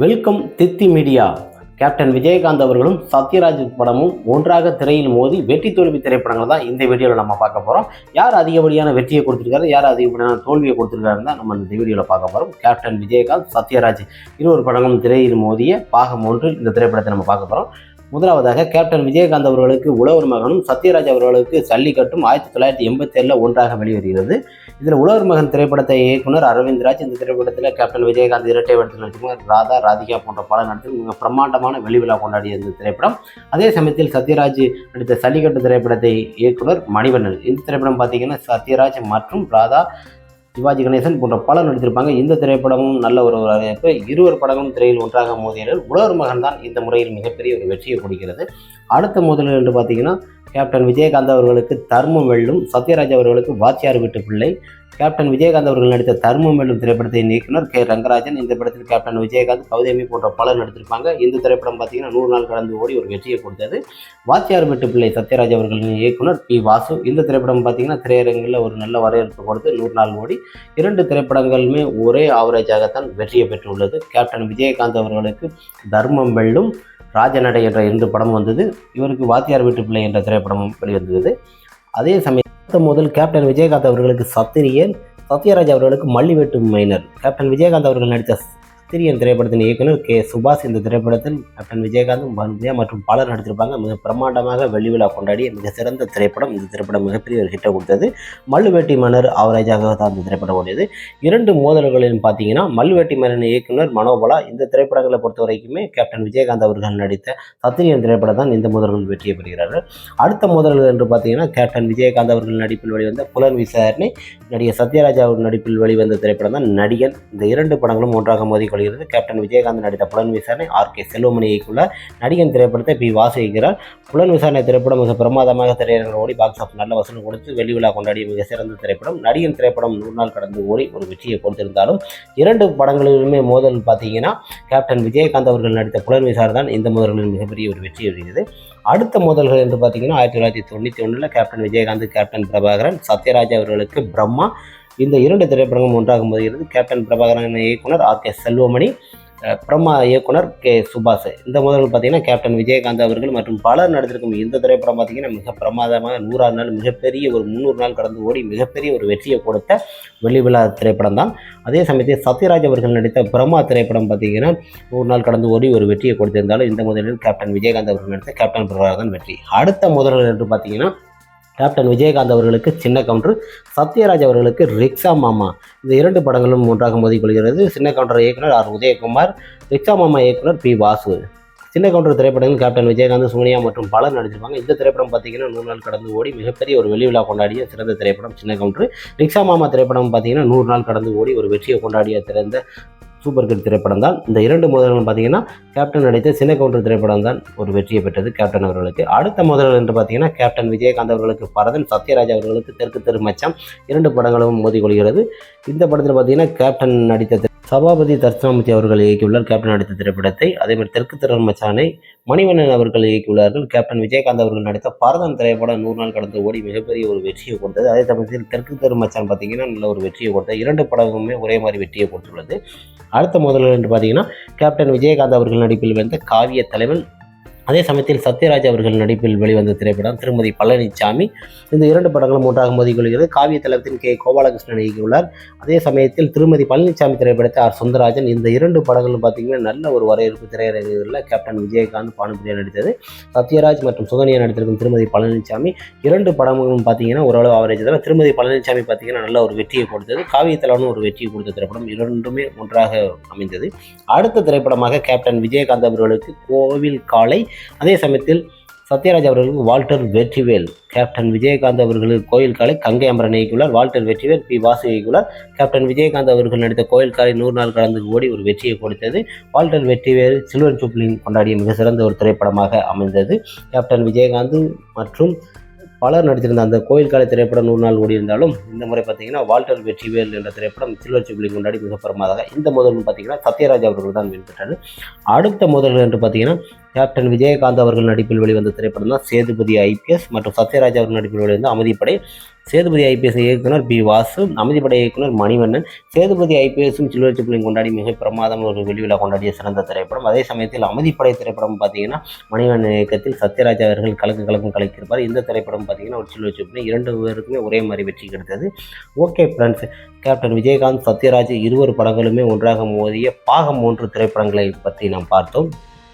Welcome Thithi media. Captain Vijayakanth அவர்களும் சத்யராஜ் படமும் ஒன்றாக திரையில் மோதி வெற்றி தோல்வி திரைப்படங்கள் தான் இந்த வீடியோவில் நம்ம பார்க்க போகிறோம் யார் அதிகப்படியான வெற்றியை கொடுத்துருக்காரு யார் அதிகப்படியான தோல்வியை கொடுத்துருக்காருன்னு தான் நம்ம இந்த வீடியோவில் பார்க்க போகிறோம் கேப்டன் விஜயகாந்த் சத்யராஜ் இருவர் படங்களும் திரையில் மோதிய பாகம் ஒன்று இந்த திரைப்படத்தை நம்ம பார்க்க போகிறோம் முதலாவதாக கேப்டன் விஜயகாந்த் அவர்களுக்கு உழவர் மகனும் சத்யராஜ் அவர்களுக்கு சல்லிக்கட்டும் ஆயிரத்தி தொள்ளாயிரத்தி எண்பத்தி ஏழில் ஒன்றாக வெளிவருகிறது. இதில் உழவர் மகன் திரைப்படத்தை இயக்குனர் அரவிந்த் ராஜ் இந்த திரைப்படத்தில் கேப்டன் விஜயகாந்த் இரட்டை வேடத்தில் நடிச்சிருக்கார் ராதா ராதிகா போன்ற பல நடித்து மிக பிரம்மாண்டமான வெளிவிழா கொண்டாடிய இந்த திரைப்படம். அதே சமயத்தில் சத்யராஜ் நடித்த சல்லிக்கட்டு திரைப்படத்தை இயக்குனர் மணிவண்ணன். இந்த திரைப்படம் பார்த்தீங்கன்னா சத்யராஜ் மற்றும் ராதா சிவாஜி கணேசன் போன்ற பலர் நடித்திருப்பாங்க. இந்த திரைப்படமும் நல்ல ஒரு வரவேற்பு. இருவர் படங்களும் திரையில் ஒன்றாக மோதியதில் உழவர் மகன் தான் இந்த முறையில் மிகப்பெரிய ஒரு வெற்றியை கொடுக்கிறது. அடுத்த முதலில் என்று பார்த்தீங்கன்னா கேப்டன் விஜயகாந்த் அவர்களுக்கு தர்மம் வெல்லும் சத்யராஜ் அவர்களுக்கு வாத்தியார் வீட்டு பிள்ளை. கேப்டன் விஜயகாந்த் அவர்கள் நடித்த தர்மம் வெல்லும் திரைப்படத்தின் இயக்குனர் கே. ரங்கராஜன். இந்த படத்தில் கேப்டன் விஜயகாந்த் கவிதைமை போன்ற பலர் நடித்திருப்பாங்க. இந்த திரைப்படம் பார்த்தீங்கன்னா நூறு நாள் கடந்து ஓடி ஒரு வெற்றியை கொடுத்தது. வாத்தியார் வீட்டு பிள்ளை சத்யராஜ் அவர்களின் இயக்குனர் பி. வாசு. இந்த திரைப்படம் பார்த்தீங்கன்னா திரையரங்கில் ஒரு நல்ல வரவேற்பு கொடுத்து நூறு நாள் ஓடி இரண்டு திரைப்படங்களுமே ஒரே ஆவரேஜாகத்தான் வெற்றியை பெற்றுள்ளது. கேப்டன் விஜயகாந்த் அவர்களுக்கு தர்மம் வெல்லும் ராஜநடை என்ற இரண்டு படம் வந்தது. இவருக்கு வாத்தியார் வீட்டு பிள்ளை என்ற திரைப்படமும் வெளிவந்தது. அதே சமயம் முதல் கேப்டன் விஜயகாந்த் அவர்களுக்கு சத்திரியன் சத்யராஜ் அவர்களுக்கு மல்லிவெட்டு மைனர். கேப்டன் விஜயகாந்த் அவர்கள் நடித்த சத்திரியன் திரைப்படத்தின் இயக்குனர் கே. சுபாஷ் இந்த திரைப்படத்தில் கேப்டன் விஜயகாந்த் பானுபிரியா மற்றும் பலர் நடித்திருப்பாங்க. மிக பிரம்மாண்டமாக வெள்ளி விழா கொண்டாடிய மிக சிறந்த திரைப்படம் இந்த திரைப்படம் மிகப்பெரிய ஒரு ஹிட்டை கொடுத்தது. மல்லுவேட்டி மன்னர் ஆவரேஜாக தான் இந்த திரைப்படம் ஓடியது. இரண்டு மோதல்களிலும் பார்த்தீங்கன்னா மல்லுவேட்டி மன்னன் இயக்குனர் மனோபலா இந்த திரைப்படங்களை பொறுத்த வரைக்குமே கேப்டன் விஜயகாந்த் அவர்கள் நடித்த சத்திரியன் திரைப்படம் தான் இந்த மோதல்கள் வெற்றியை பெறுகிறார்கள். அடுத்த மோதல்கள் என்று பார்த்தீங்கன்னா கேப்டன் விஜயகாந்த் அவர்கள் நடிப்பில் வெளிவந்த புலன் விசாரணை நடிகர் சத்யராஜ் அவர் நடிப்பில் வெளிவந்த திரைப்படம் தான் நடிகன். இந்த இரண்டு படங்களும் ஒன்றாக வருகிறது கேப்டன் விஜயகாந்த் நடித்த புலன் விசாரணை ஆர் கே செல்வமணி இயக்குள்ள நடிகன் திரைப்படத்தை பி வாசு இயக்கிறார் புலன் விசாரணை திரைப்படம் மிக பிரமாதமாக திரையரங்கில் ஓடி பாக்ஸ் ஆஃப் நல்ல வசூல் கொடுத்து வெள்ளி விழா கொண்டாடிய மிக சிறந்த திரைப்படம். நடிகன் திரைப்படம் நூறு நாள் கடந்து ஓடி ஒரு வெற்றியை கொடுத்திருந்தாலும் இரண்டு படங்களிலுமே மோதல் பார்த்தீங்கன்னா கேப்டன் விஜயகாந்த் அவர்கள் நடித்த புலன் விசாரணை தான் இந்த மோதல்களில் மிகப்பெரிய ஒரு வெற்றி வருகிறது அடுத்த மோதல்கள் என்று பார்த்தீங்கன்னா ஆயிரத்தி தொள்ளாயிரத்தி தொண்ணூற்றி ஒன்றில் கேப்டன் விஜயகாந்த் கேப்டன் பிரபாகரன் சத்யராஜ் அவர்களுக்கு பிரம்மா இந்த இரண்டு திரைப்படங்களும் ஒன்றாக மோதுகிறது கேப்டன் பிரபாகரன் இயக்குனர் ஆர் கே செல்வமணி பிரம்மா இயக்குனர் கே சுபாஷ். இந்த முதல்கள் பார்த்தீங்கன்னா கேப்டன் விஜயகாந்த் அவர்கள் மற்றும் பலர் நடித்திருக்கும் இந்த திரைப்படம் பார்த்தீங்கன்னா மிக பிரமாதமாக நூறாறு நாள் மிகப்பெரிய ஒரு முந்நூறு நாள் கடந்து ஓடி மிகப்பெரிய ஒரு வெற்றியை கொடுத்த வெள்ளி விழா திரைப்படம் தான். அதே சமயத்தில் சத்யராஜ் அவர்கள் நடித்த பிரம்மா திரைப்படம் பார்த்தீங்கன்னா நூறு நாள் கடந்து ஓடி ஒரு வெற்றியை கொடுத்திருந்தாலும் இந்த முதலில் கேப்டன் விஜயகாந்த் அவர்கள் நடித்த கேப்டன் பிரபாகரன் வெற்றி. அடுத்த முதல்கள் என்று பார்த்தீங்கன்னா கேப்டன் விஜயகாந்த் அவர்களுக்கு சின்ன கவுண்டர் சத்யராஜ் அவர்களுக்கு ரிக்ஷா மாமா. இந்த இரண்டு படங்களும் ஒன்றாக மோதிக்கொள்கிறது. சின்ன கவுண்டர் இயக்குனர் ஆர் உதயகுமார் ரிக்ஷா மாமா இயக்குனர் பி வாசு சின்ன கவுண்டர் திரைப்படங்கள் கேப்டன் விஜயகாந்த் சோனியா மற்றும் பலர் நடிச்சிருப்பாங்க. இந்த திரைப்படம் பார்த்தீங்கன்னா நூறு நாள் கடந்து ஓடி மிகப்பெரிய ஒரு வெளி விழா கொண்டாடிய சிறந்த திரைப்படம் சின்ன கவுண்டர் ரிக்ஷா மாமா திரைப்படம் பார்த்தீங்கன்னா நூறு நாள் கடந்து ஓடி ஒரு வெற்றியை கொண்டாடிய சிறந்த சூப்பர் கிட் திரைப்படம் தான். இந்த இரண்டு முதல்கள் பார்த்தீங்கன்னா கேப்டன் நடித்த சின்ன கவுண்டர் திரைப்படம் தான் ஒரு வெற்றியை பெற்றது கேப்டன் அவர்களுக்கு. அடுத்த முதல்கள் என்று பார்த்தீங்கன்னா கேப்டன் விஜயகாந்த் அவர்களுக்கு பரதன் சத்யராஜ் அவர்களுக்கு தெற்கு தெரு மச்சான் இரண்டு படங்களும் மோதிக்கொள்கிறது இந்த படத்தில் பார்த்தீங்கன்னா கேப்டன் நடித்த சபாபதி தட்சிணாமூர்த்தி அவர்கள் இயக்கியுள்ளார் கேப்டன் நடித்த திரைப்படத்தை. அதே மாதிரி தெற்கு திறன் மச்சானை மணிவண்ணன் அவர்கள் இயக்கியுள்ளார்கள். கேப்டன் விஜயகாந்த் அவர்கள் நடித்த பரதம் திரைப்படம் நூறு நாள் கடந்து ஓடி மிகப்பெரிய ஒரு வெற்றியை கொடுத்தது. அதே சமயத்தில் தெற்கு திறன் மச்சான் பார்த்தீங்கன்னா நல்ல ஒரு வெற்றியை கொடுத்தது இரண்டு படமுமே ஒரே மாதிரி வெற்றியை கொடுத்துள்ளது. அடுத்த முதல்கள் என்று பார்த்தீங்கன்னா கேப்டன் விஜயகாந்த் அவர்கள் நடிப்பில் வந்த காவிய தலைவன் அதே சமயத்தில் சத்யராஜ் அவர்கள் நடிப்பில் வெளிவந்த திரைப்படம் திருமதி பழனிசாமி இந்த இரண்டு படங்களும் ஒன்றாக மோதிக்கொள்கிறது. காவிய தளத்தின் கே. கோபாலகிருஷ்ணன் இயக்கியுள்ளார். அதே சமயத்தில் திருமதி பழனிசாமி திரைப்படத்தை ஆர். சுந்தரராஜன் இந்த இரண்டு படங்களும் பார்த்தீங்கன்னா நல்ல ஒரு வரவேற்பு திரையரங்குகளில் கேப்டன் விஜயகாந்த் பானுபிரியா நடித்தது. சத்யராஜ் மற்றும் சுகன்யா நடித்திருக்கும் திருமதி பழனிசாமி இரண்டு படங்களும் பார்த்தீங்கன்னா ஓரளவு ஆவரேஜ் தான். திருமதி பழனிசாமி பார்த்தீங்கன்னா நல்ல ஒரு வெற்றியை கொடுத்தது. காவிய தலனும் ஒரு வெற்றியை கொடுத்த திரைப்படம் இரண்டுமே ஒன்றாக அமைந்தது. அடுத்த திரைப்படமாக கேப்டன் விஜயகாந்த் அவர்களுக்கு கோவில் காலை அதே சமயத்தில் சத்யராஜ் அவர்களுக்கு வால்டர் வெற்றிவேல் கேப்டன் விஜயகாந்த் அவர்களுக்கு கோயில் காலை கங்கை அமரன் இயக்கியுள்ளார் வால்டர் வெற்றிவேல் பி. வாசு இயக்கியுள்ளார் கேப்டன் விஜயகாந்த் அவர்கள் நடித்த கோயில் காலை நூறு நாள் கடந்து ஓடி ஒரு வெற்றியை கொடுத்தது. வால்டர் வெற்றிவேல் சில்வர் ஜூப்ளிங் கொண்டாடிய மிக சிறந்த ஒரு திரைப்படமாக அமைந்தது. கேப்டன் விஜயகாந்த் மற்றும் பலர் நடித்திருந்த அந்த கோயில் காலை திரைப்படம் நூறு நாள் ஓடி இருந்தாலும் இந்த முறை பார்த்தீங்கன்னா வால்டர் வெற்றிவேல் என்ற திரைப்படம் சில்வர் ஜூப்ளி கொண்டாடி மிக பிரமாதாக இந்த முதல் பார்த்தீங்கன்னா சத்யராஜ் அவர்கள் தான் வெற்றி பெற்றார் அடுத்த முதல்கள் என்று பார்த்தீங்கன்னா கேப்டன் விஜயகாந்த் அவர்கள் நடிப்பில் வெளிவந்த திரைப்படம் தான் சேதுபதி ஐபிஎஸ் மற்றும் சத்யராஜ் அவர்கள் நடிப்பில் வெளிவந்த அமதிப்படை. சேதுபதி ஐபிஎஸ் இயக்குனர் பி வாசு அமதிப்படை இயக்குனர் மணிவண்ணன். சேதுபதி ஐபிஎஸும் சில்வர் கொண்டாடி மிக பிரமாதம் ஒரு வெளிவிழா கொண்டாடிய சிறந்த திரைப்படம். அதே சமயத்தில் அமதிப்படை திரைப்படம் பார்த்தீங்கன்னா மணிவண்ணன் இயக்கத்தில் சத்யராஜ் அவர்கள் கலக்கு கலக்கும் கலக்கியிருப்பார் இந்த திரைப்படம் பார்த்தீங்கன்னா ஒரு சில்வர் இரண்டு பேருக்குமே ஒரே மாதிரி வெற்றி கிடைத்தது. Okay friends captain Vijayakanth Sathyaraj இருவர் படங்களுமே ஒன்றாக மோதிய பாகம் மூன்று திரைப்படங்களை பற்றி நாம் பார்த்தோம்.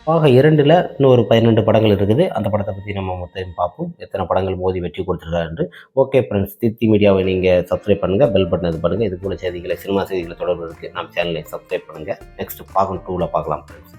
பாகம் இரண்டில் இன்னும் ஒரு பதினெண்டு படங்கள் இருக்குது. அந்த படத்தை பற்றி நம்ம மொத்தம் பார்ப்போம். எத்தனை படங்கள் மோதி வெற்றி கொடுத்துருக்காரு ஓகே ஃப்ரெண்ட்ஸ் திருப்தி மீடியாவை நீங்கள் சப்ஸ்கிரைப் பண்ணுங்கள் பெல் பட்டன் இது பண்ணுங்கள் இது போல செய்திகளை சினிமா செய்திகளை தொடர்பு இருக்குது நம்ம சேனலை சப்ஸ்கிரைப் பண்ணுங்கள் நெக்ஸ்ட் பார்க்கணும் டூவில் பார்க்கலாம் ஃப்ரெண்ட்ஸ்